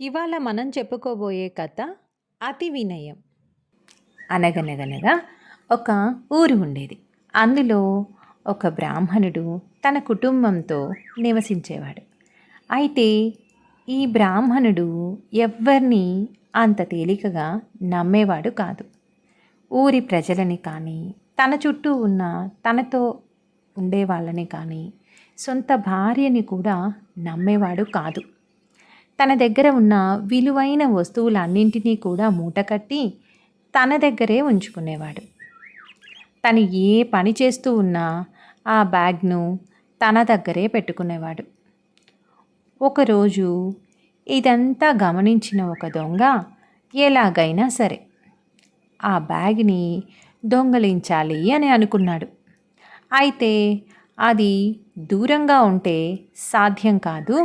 ఇవాళ మనం చెప్పుకోబోయే కథ అతి వినయం. అనగనగనగా ఒక ఊరు ఉండేది. అందులో ఒక బ్రాహ్మణుడు తన కుటుంబంతో నివసించేవాడు. అయితే ఈ బ్రాహ్మణుడు ఎవ్వరిని అంత తేలికగా నమ్మేవాడు కాదు. ఊరి ప్రజలని కానీ తన చుట్టూ ఉన్న తనతో ఉండే వాళ్ళని కానీ సొంత భార్యని కూడా నమ్మేవాడు కాదు. తన దగ్గర ఉన్న విలువైన వస్తువులన్నింటినీ కూడా మూటకట్టి తన దగ్గరే ఉంచుకునేవాడు. తను ఏ పని చేస్తూ ఉన్నా ఆ బ్యాగ్ను తన దగ్గరే పెట్టుకునేవాడు. ఒకరోజు ఇదంతా గమనించిన ఒక దొంగ ఎలాగైనా సరే ఆ బ్యాగ్ని దొంగలించాలి అని అనుకున్నాడు. అయితే అది దూరంగా ఉంటే సాధ్యం కాదు.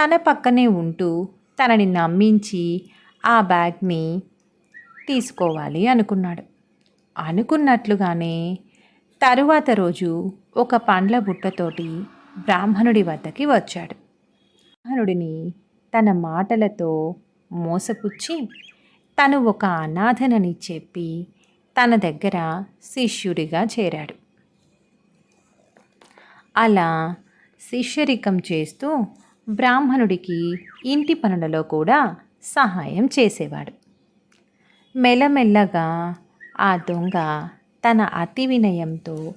తన పక్కనే ఉంటూ తనని నమ్మించి ఆ బ్యాగ్ని తీసుకోవాలి అనుకున్నాడు. అనుకున్నట్లుగానే తరువాత రోజు ఒక పండ్ల బుట్టతోటి బ్రాహ్మణుడి వద్దకి వచ్చాడు. బ్రాహ్మణుడిని తన మాటలతో మోసపుచ్చి తను ఒక అనాథనని చెప్పి తన దగ్గర శిష్యుడిగా చేరాడు. అలా శిష్యరికం చేస్తూ బ్రాహ్మణుడికి ఇంటి పనులలో కూడా సహాయం చేసేవాడు. మెల్లమెల్లగా ఆ దొంగ తన అతి వినయంతో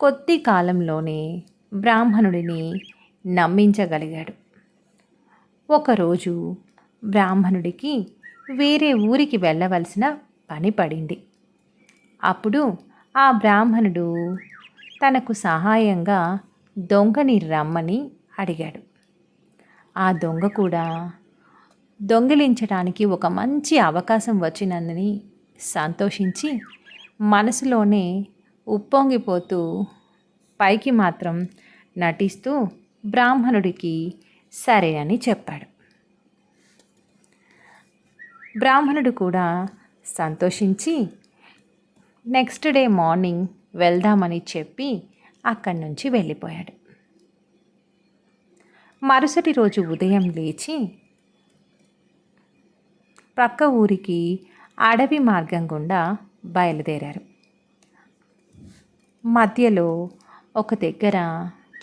కొద్ది కాలంలోనే బ్రాహ్మణుడిని నమ్మించగలిగాడు. ఒకరోజు బ్రాహ్మణుడికి వేరే ఊరికి వెళ్ళవలసిన పని పడింది. అప్పుడు ఆ బ్రాహ్మణుడు తనకు సహాయంగా దొంగని రమ్మని అడిగాడు. ఆ దొంగ కూడా దొంగిలించడానికి ఒక మంచి అవకాశం వచ్చినందుని సంతోషించి మనసులోనే ఉప్పొంగిపోతూ పైకి మాత్రం నటిస్తూ బ్రాహ్మణుడికి సరే అని చెప్పాడు. బ్రాహ్మణుడు కూడా సంతోషించి నెక్స్ట్ డే మార్నింగ్ వెళ్దామని చెప్పి అక్కడి నుంచి వెళ్ళిపోయాడు. మరుసటి రోజు ఉదయం లేచి ప్రక్క ఊరికి అడవి మార్గం గుండా బయలుదేరారు. మధ్యలో ఒక దగ్గర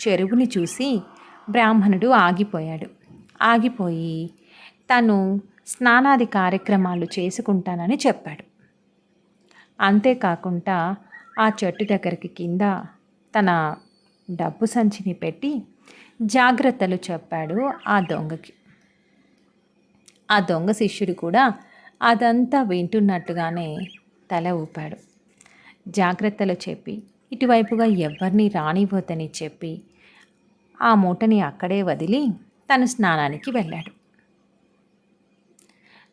చెరువుని చూసి బ్రాహ్మణుడు ఆగిపోయాడు. ఆగిపోయి తను స్నానాది కార్యక్రమాలు చేసుకుంటానని చెప్పాడు. అంతేకాకుండా ఆ చెట్టు దగ్గరికి కింద తన డబ్బు సంచిని పెట్టి జాగ్రత్తలు చెప్పాడు ఆ దొంగకి. ఆ దొంగ శిష్యుడు కూడా అదంతా వింటున్నట్టుగానే తల ఊపాడు. జాగ్రత్తలు చెప్పి ఇటువైపుగా ఎవరిని రానివ్వద్దని చెప్పి ఆ మూటని అక్కడే వదిలి తను స్నానానికి వెళ్ళాడు.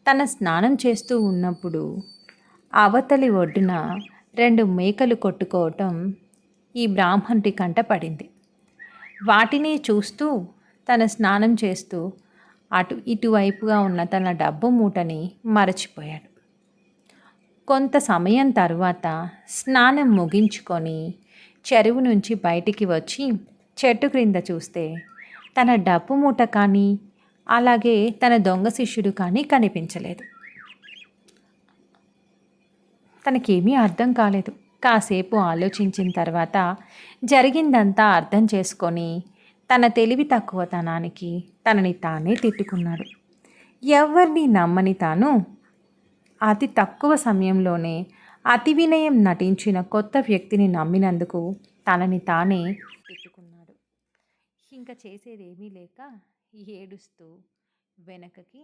తన స్నానం చేస్తూ ఉన్నప్పుడు అవతలి ఒడ్డున రెండు మేకలు కొట్టుకోవటం ఈ బ్రాహ్మణుడి కంట పడింది. వాటిని చూస్తూ తన స్నానం చేస్తూ అటు ఇటువైపుగా ఉన్న తన డబ్బు మూటని మరచిపోయాడు. కొంత సమయం తర్వాత స్నానం ముగించుకొని చెరువు నుంచి బయటికి వచ్చి చెట్టు క్రింద చూస్తే తన డబ్బు మూట కానీ అలాగే తన దొంగ శిష్యుడు కానీ కనిపించలేదు. తనకేమీ అర్థం కాలేదు. కాసేపు ఆలోచించిన తర్వాత జరిగిందంతా అర్థం చేసుకొని తన తెలివి తక్కువతనానికి తనని తానే తిట్టుకున్నాడు. ఎవరిని నమ్మని తాను అతి తక్కువ సమయంలోనే అతి వినయం నటించిన కొత్త వ్యక్తిని నమ్మినందుకు తనని తానే తిట్టుకున్నాడు. ఇంకా చేసేదేమీ లేక ఏడుస్తూ వెనకకి